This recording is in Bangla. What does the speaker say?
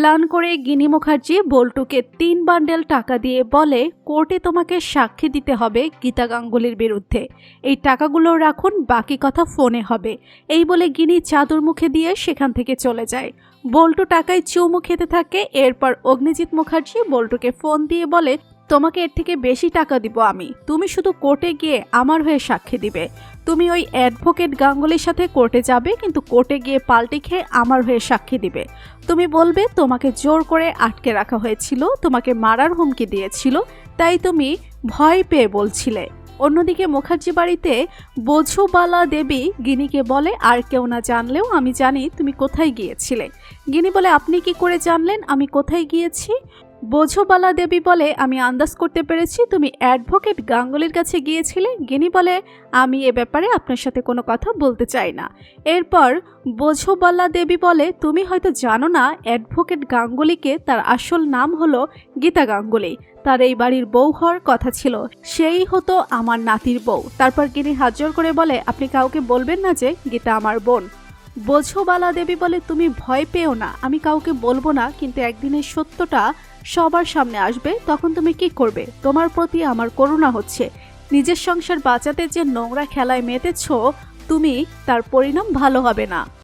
প্ল্যান করে গিনি মুখার্জি বল্টুকে তিন বান্ডেল টাকা দিয়ে বলে, কোর্টে তোমাকে সাক্ষী দিতে হবে গীতা গাঙ্গুলির বিরুদ্ধে। এই টাকাগুলো রাখুন, বাকি কথা ফোনে হবে। এই বলে গিনি চাদর মুখে দিয়ে সেখান থেকে চলে যায়। বল্টু টাকায় চুমু খেতে থাকে, এরপর অগ্নিজিৎ মুখার্জি বল্টুকে ফোন দিয়ে বলে তোমাকে এর থেকে বেশি টাকা দিব আমি। তুমি শুধু কোর্টে গিয়ে আমার হয়ে সাক্ষী দিবে। তুমি ওই অ্যাডভোকেট গাঙ্গুলির সাথে কোর্টে যাবে, কিন্তু কোর্টে গিয়ে পাল্টি খেয়ে আমার হয়ে সাক্ষী দিবে। তুমি বলবে, তোমাকে জোর করে আটকে রাখা হয়েছিল, তোমাকে মারার হুমকি দিয়েছিল, তাই তুমি ভয় পেয়ে বলছিলে। অন্যদিকে মুখার্জি বাড়িতে বোঝুবালা দেবী গিনিকে বলে, আর কেউ না জানলেও আমি জানি তুমি কোথায় গিয়েছিলে। গিনি বলে, আপনি কি করে জানলেন আমি কোথায় গিয়েছি? বোঝোবালা দেবী বলে আমি আন্দাজ করতে পেরেছি, তুমি অ্যাডভোকেট গাঙ্গুলির কাছে গিয়েছিলে। গিনি বলে, আমি এ ব্যাপারে আপনার সাথে কোনো কথা বলতে চাই না। এরপর বোঝোবালা দেবী বলে, তুমি হয়তো জানো না, অ্যাডভোকেট গাঙ্গুলিকে তার আসল নাম হলো গীতা গাঙ্গুলি। তার এই বাড়ির বউ হওয়ার কথা ছিল, সেই হতো আমার নাতির বউ। তারপর গিনি হাজর করে বলে, আপনি কাউকে বলবেন না যে গীতা আমার বোন। বোঝোবালা দেবী বলে, তুমি ভয় পেও না, আমি কাউকে বলব না, কিন্তু একদিনের সত্যটা সবার সামনে আসবে, তখন তুমি কি করবে? তোমার প্রতি আমার করুণা হচ্ছে। নিজের সংসার বাঁচাতে যে নোংরা খেলায় মেতেছ, তুমি তার পরিণাম ভালো হবে না।